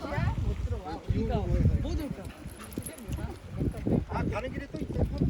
못 들어와. 못 올까? 아 가는 길에 또 있어.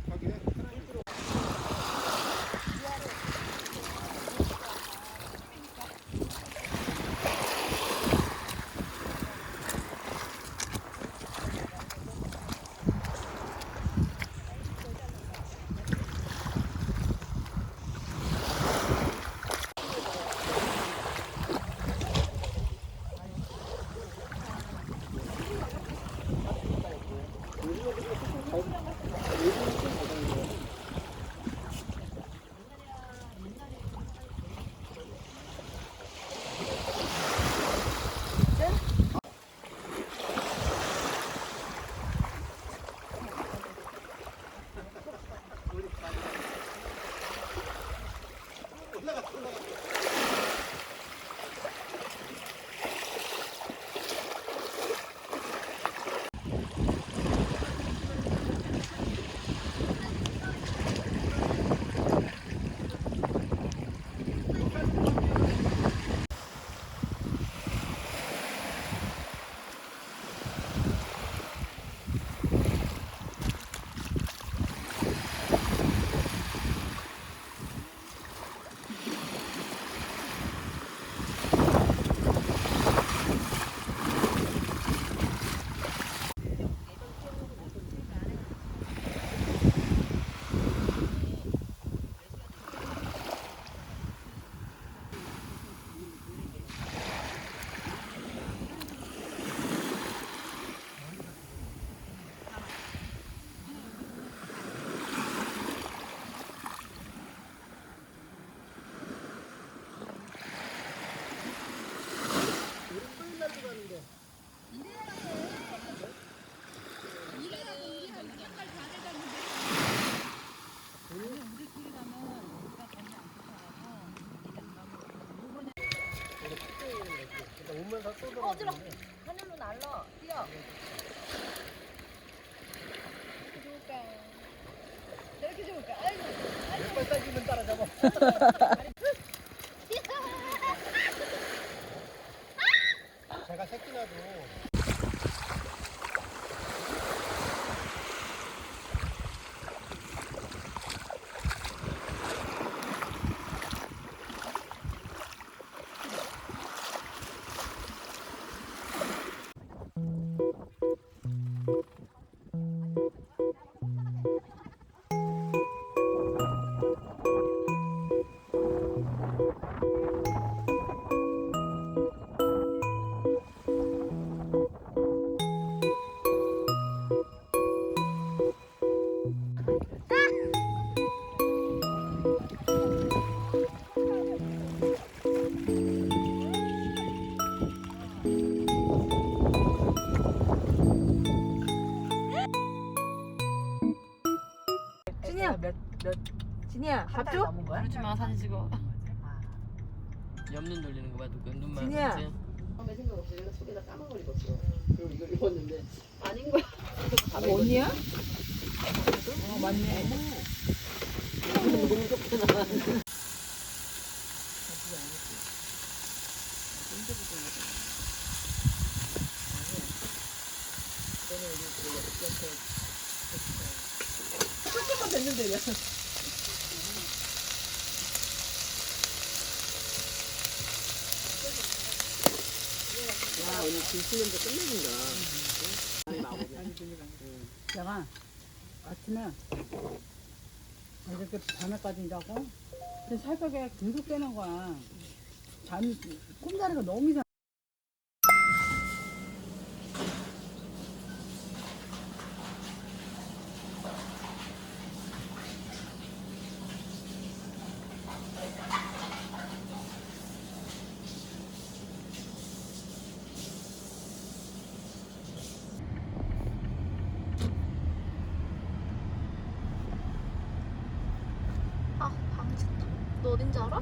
들어. 하늘로 날라. 뛰어. 좋을까? 이렇게 좋을까? 아이고. 몇발 따지면 따라잡아. 제가 새끼 나도 몇, 몇. 진이야, 밥 줘? 남은 거야? 그러지 마 사진 찍어 옆눈 돌리는 거 봐 누구 눈만 진이야. 그치? 처음에 생각 없이 내가 속에다 까먹어버렸어. 그리고 이걸 입었는데 아닌 거야. 이거 언니야? 어, 맞네. 너무 좋구나. 됐는데, 야. 야 오늘 김치 냄새 끝내준다. 내가 아침에 이렇게 밤에까지 근데 새벽에 계속 깨는 거야. 잠이 꿈자리가 너무 이상. 아 방지턱 너 어딘지 알아?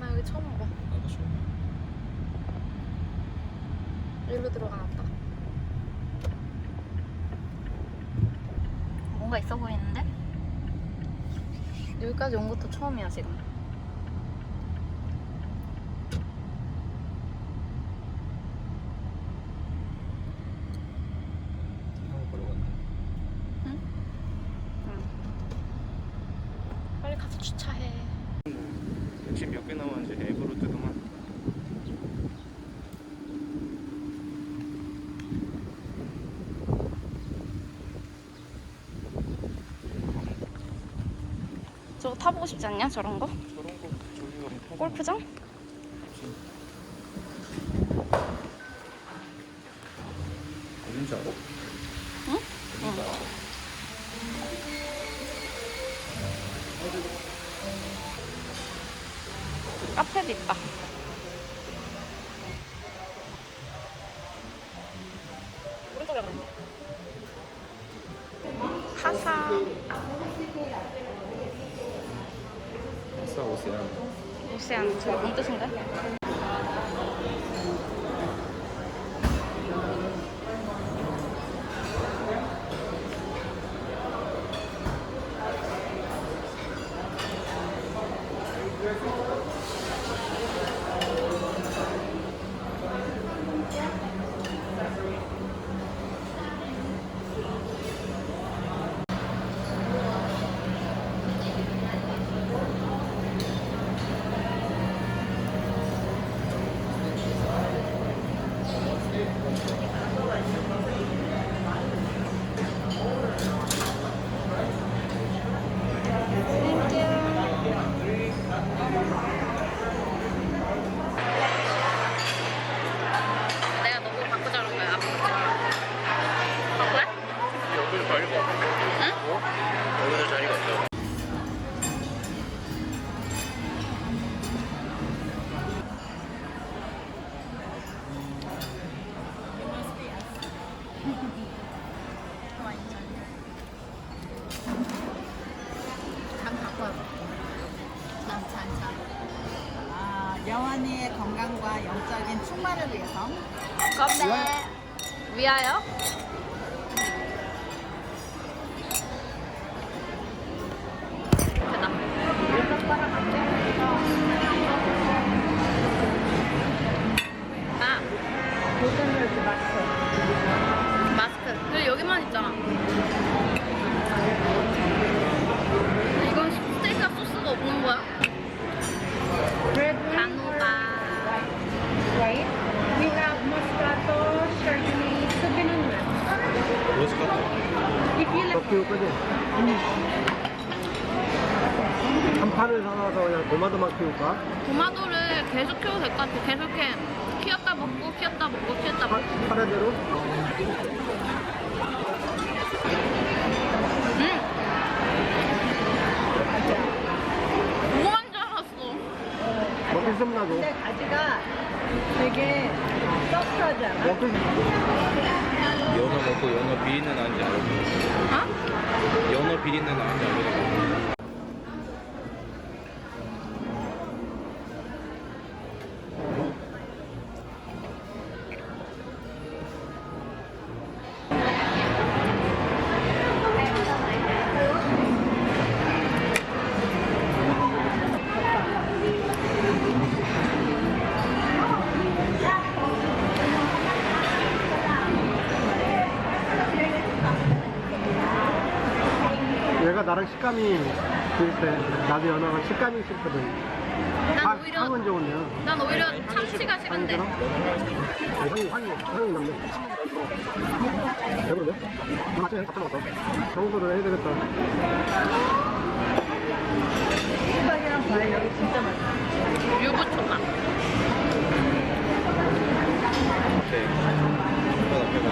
나 여기 처음 봐 나도 처음. 여기로 들어가나 보다 뭔가 있어 보이는데? 여기까지 온 것도 처음이야 지금 빨리 가서 주차해. 역시 몇 개 남았는지 앱으로 뜨더만. 타보고 싶지 않냐? 저런 거? 저런 거 저기가 골프장? 어딘지 알아? 응? 알아? 카페도 있다. 마스크. 근데 여기만 있잖아. 키울 거지? 한 판을 사놔서 그냥 도마도만 키울까? 도마도를 계속 키워도 될 것 같아. 계속 이렇게 키웠다 먹고 키웠다 먹고 키웠다 파, 먹고. 파라대로? 응. 뭐한 줄 알았어. 먹기 좀 나도. 근데 가지가 되게 서프하지 않아? 먹기 연어 먹고 연어 비린내 나는지 알고. 어? 연어 비린내 나는지 알고. 식감이 싫거든. 난 향- 오히려 향은 좋은데요. 난 오히려 참치가 싫은데. 향이 향이 향이 남네. 배부른데? 맞지? 갖다 먹어. 정도를 해야 되겠다. 수박이랑 과일 여기 진짜 맛있어. 유부초밥. 네. 배고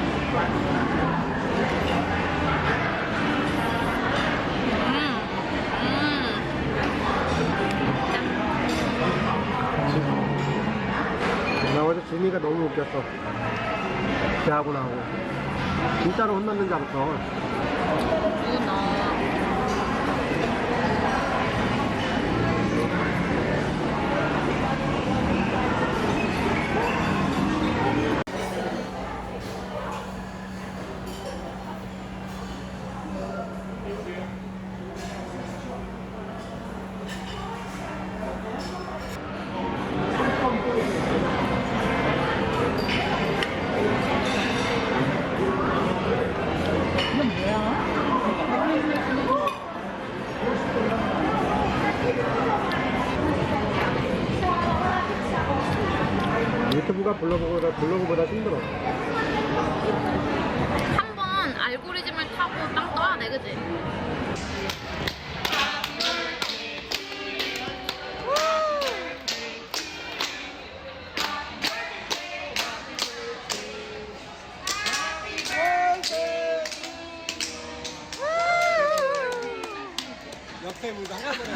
어제 지미가 너무 웃겼어. 걔하고 나하고. 진짜로 혼났는 줄 알았어. 누나. 한 번에.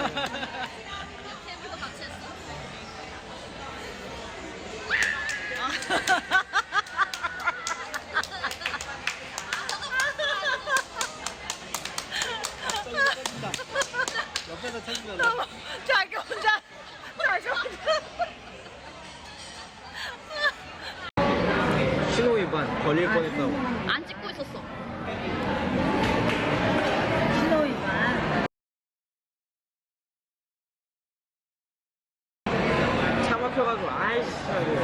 테이블도 같이 했어. 옆에서 챙기잖아. 자기 혼자 자기 혼자 신호 위반 걸릴 뻔했다고. 안 찍고 있었어. 신호 위반 차 막혀가지고 아이씨 하고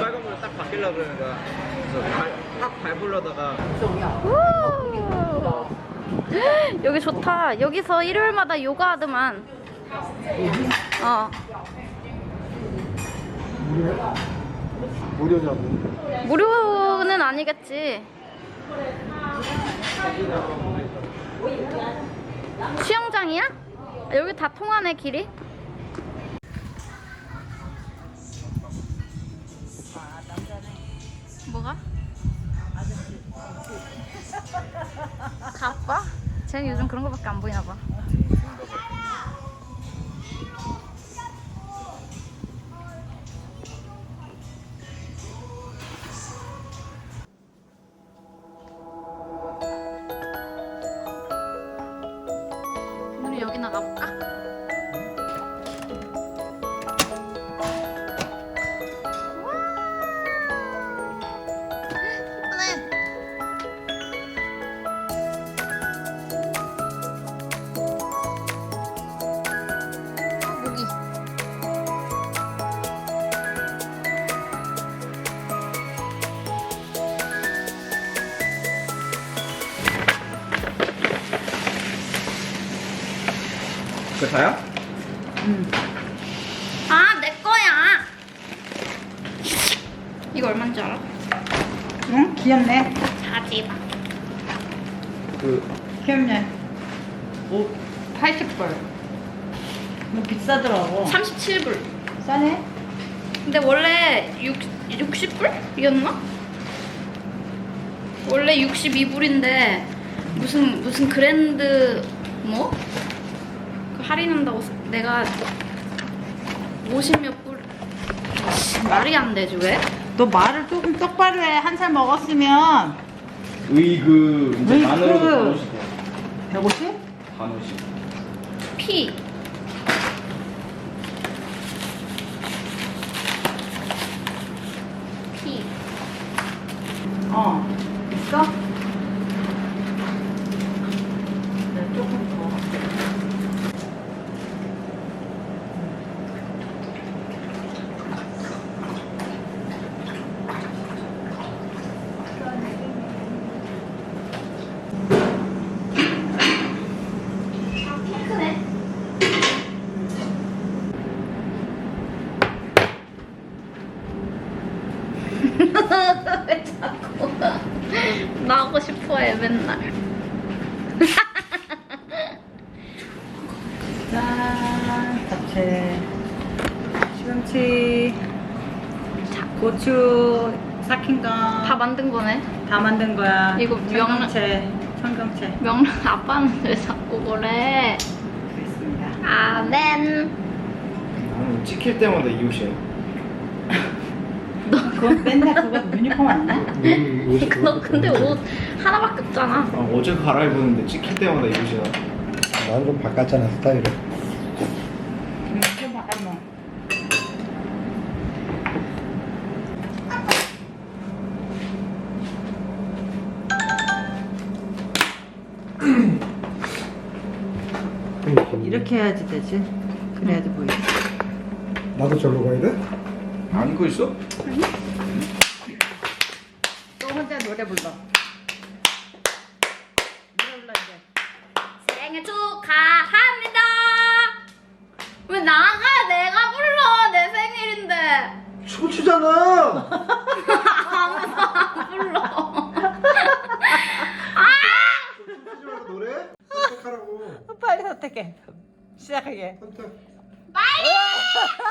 빨간불로 딱 바뀌려 그러는 거야. 그래서 발, 딱 밟으려다가 여기 좋다. 여기서 일요일마다 요가 하더만. 어. 무료냐고. 무료는 아니겠지. 수영장이야? 아, 여기 다 통하네 길이. 뭐가? 가빠? 요즘 그런 거밖에 안 보이나 봐. 원래 6, 60불 이었나? 원래 62불인데 무슨 무슨 그랜드 뭐? 그 할인한다고 내가 50몇 불 말이 안 되지 왜? 너 말을 조금 똑바로 해 한 살 먹었으면 의그 이제 의그. 반으로도 반오씩 돼. 150? 반오씩. 피 피. 어 있어? 네, 조금 더 크네. 왜 자꾸 나오고 싶어해 맨날. 짠 잡채 시금치 고추 삭힌 거 다 만든 거네. 다 만든 거야. 이거 명란- 청경채, 청경채. 명랑 아빠는 왜 자꾸 그래? 그렇습니다. 아멘. 나는 찍힐 때마다 이 옷이야. 그건 맨날 그거 유니폼 아니야? 음, 너 근데 옷 하나밖에 없잖아. 아, 어제 갈아입었는데 찍힐 때마다 이 옷이야. 나는 좀 바꿨잖아 스타일을. 안고 있어? 또 혼자 노래 불러. 노래 불러 이제. 생일 축하합니다. 왜 나가 내가 불러 내 생일인데. 초추잖아. 아! 선택하라고. 빨리 선택해. 시작하게. 선택. 빨리.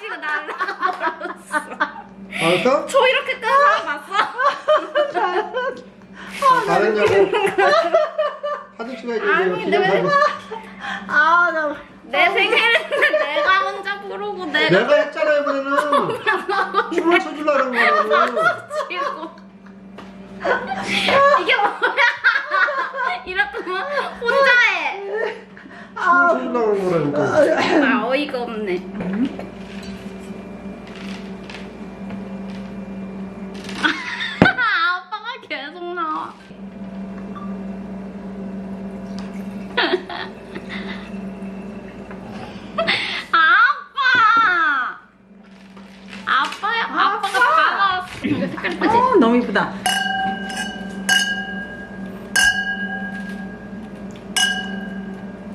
지금 나 알았어? 저 이렇게 뜬 사람 봤어? 잘했냐고. 사진 찍어야지. 아니, 기념 내가 사진. 아, 나. 내 생일인데 내가 혼자 부르고 내가 내가 했잖아 이번에는 춤을 춰주려는 거야. 치고 이게 뭐야? 이렇구만 혼자 해. 춤을 춰주려는 거라니까. 아 어이가 없네. 아빠가 계속 나와. 아빠! 아빠야, 아빠가 다 나왔어. 이거 색깔 예쁘지? 어, 너무 이쁘다.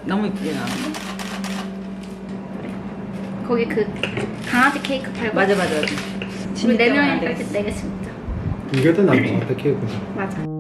너무 이쁘게 나와. 거기 그 강아지 케이크 팔고. 맞아, 맞아, 네 명이 돼. 이렇게 내겠습니다. 이게 더 나은 것 같아 케이크가. 맞아.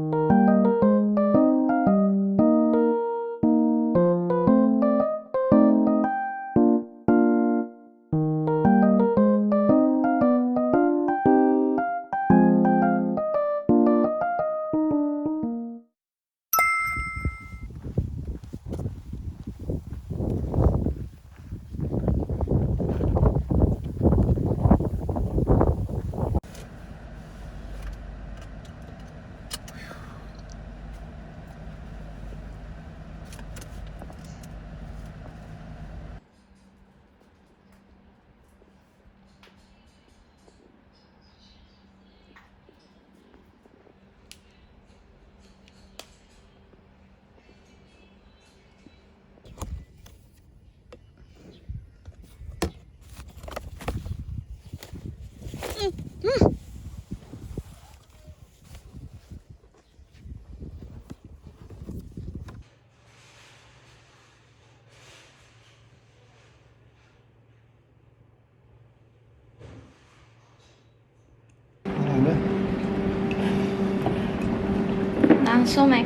소맥.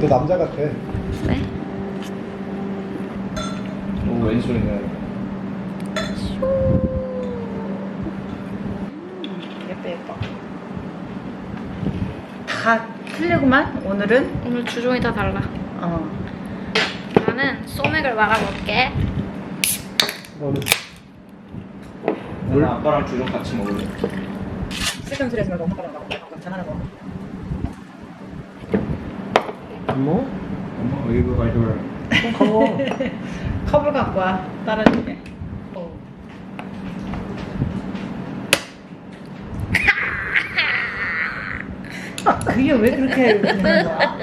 너 남자 같아. 네? 오 왼손이네. 예뻐, 예뻐. 다 틀리구만, 오늘은. 오늘 주종이 다 달라. 어. 나는 소맥을 말아볼게. 너는 나는 아빠랑 주종 같이 먹을래. 쓸데없는 소리 하지 말고 엄마랑 먹어. 전화하고. 뭐? 엄마 이거 가져와. 커. 컵을 갖고 와. 따라줄게. 아, 그게 왜 그렇게 웃는 거야?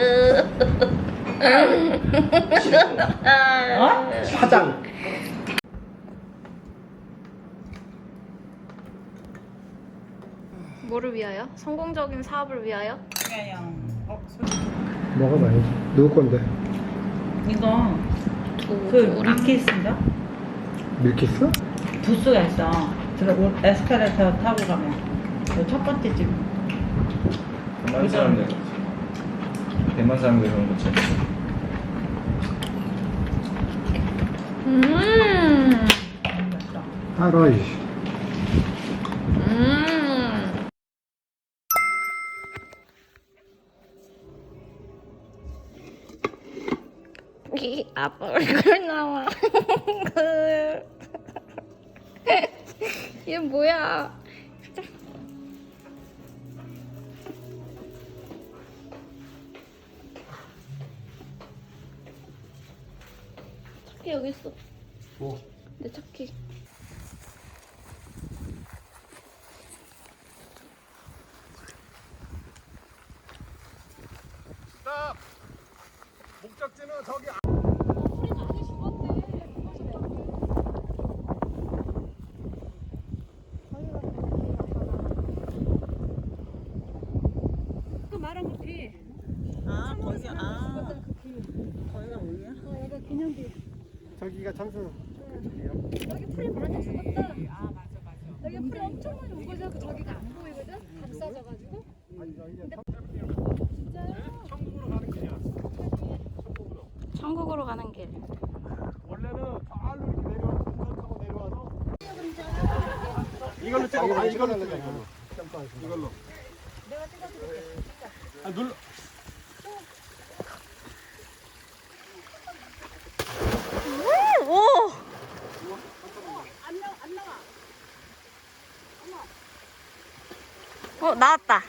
어? 화장. 뭐를 위하여? 성공적인 사업을 위하여? 그냥 어. 먹어봐야지. 누구 건데? 이거 그 밀키스인가? 밀키스? 부스가 있어. 들어 올- 에스컬레이터 타고 가면 그 첫 번째 집. 대만 사람들. 대만 사람들 그런 거지. 음. 맛있어. 알아 이씨. 음. 아빠 얼굴 나와. 얘 뭐야? 차키 여기 있어. 뭐? 내 차키. 목적지는 저기. 우리 많이 죽었대. 여기가 장수 그쪽이에요. 여기 풀이 많이 죽었다. 아 맞아 맞아. 여기 풀이 엄청 많이 우거져 그 저기가 안 보이거든. 감싸져가지고. 아니 여기가 천국으로 가는 길이야. 천국으로 가는 길. 원래는 저로 이렇게 내려와서 타고 내려와서 이걸로 찍어. 아 이걸로 찍어. 이걸로. 이걸로. 내가 찍어줄게. 아 눌러. 오! 어, 나왔다.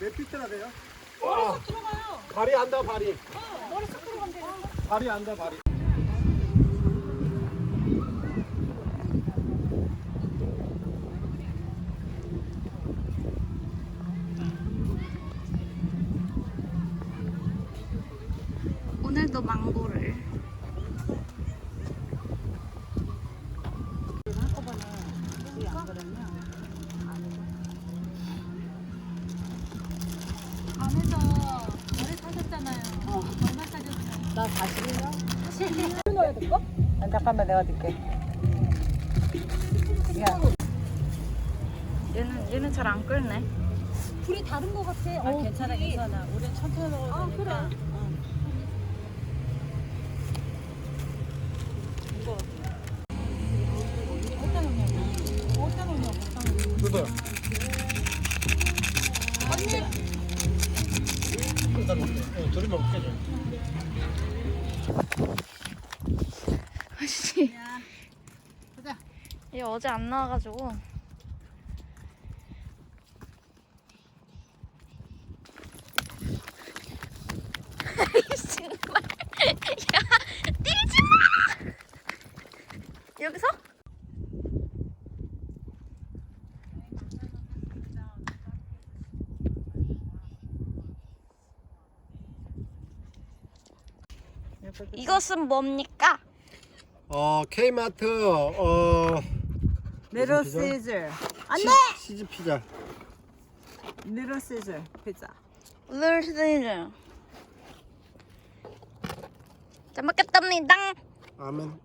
몇 피트나 돼요? 발이 안다 발이. 어 머리 쏙 들어간대. 발이 안다 발이. 나 41년? 넣어야 될까? 아, 잠깐만 내가 줄게. 야, 얘는 얘는 잘 안 끓네. 불이 다른 것 같아. 아, 어, 괜찮아 불이. 괜찮아. 우리 천천히 먹어도 아, 되니까. 그래. 뜯어. 둘이 먹게 줘. 아씨. 얘 어제 안 나와가지고. 아이씨, 정말. 야, 뛰지 마! 여기서? 이것은 뭡니까? 어 K마트 어 리틀 피자? 시즈. 시- 치즈 피자. 리틀 시즈 피자. 룰스는 잘 먹겠답니다. 아멘.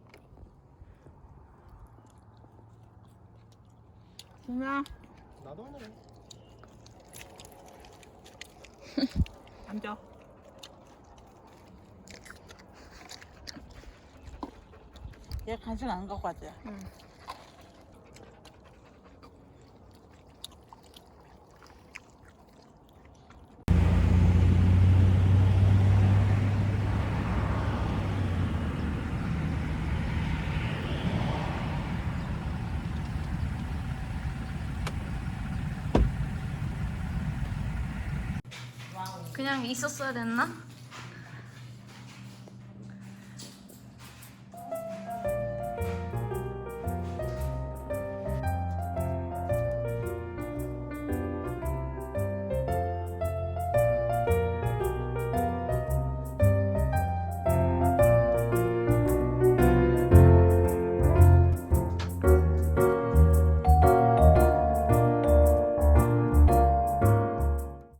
준아, 나도 하네. 앉아. 얘 간식 안 갖고 왔지? 응. 그냥 있었어야 됐나?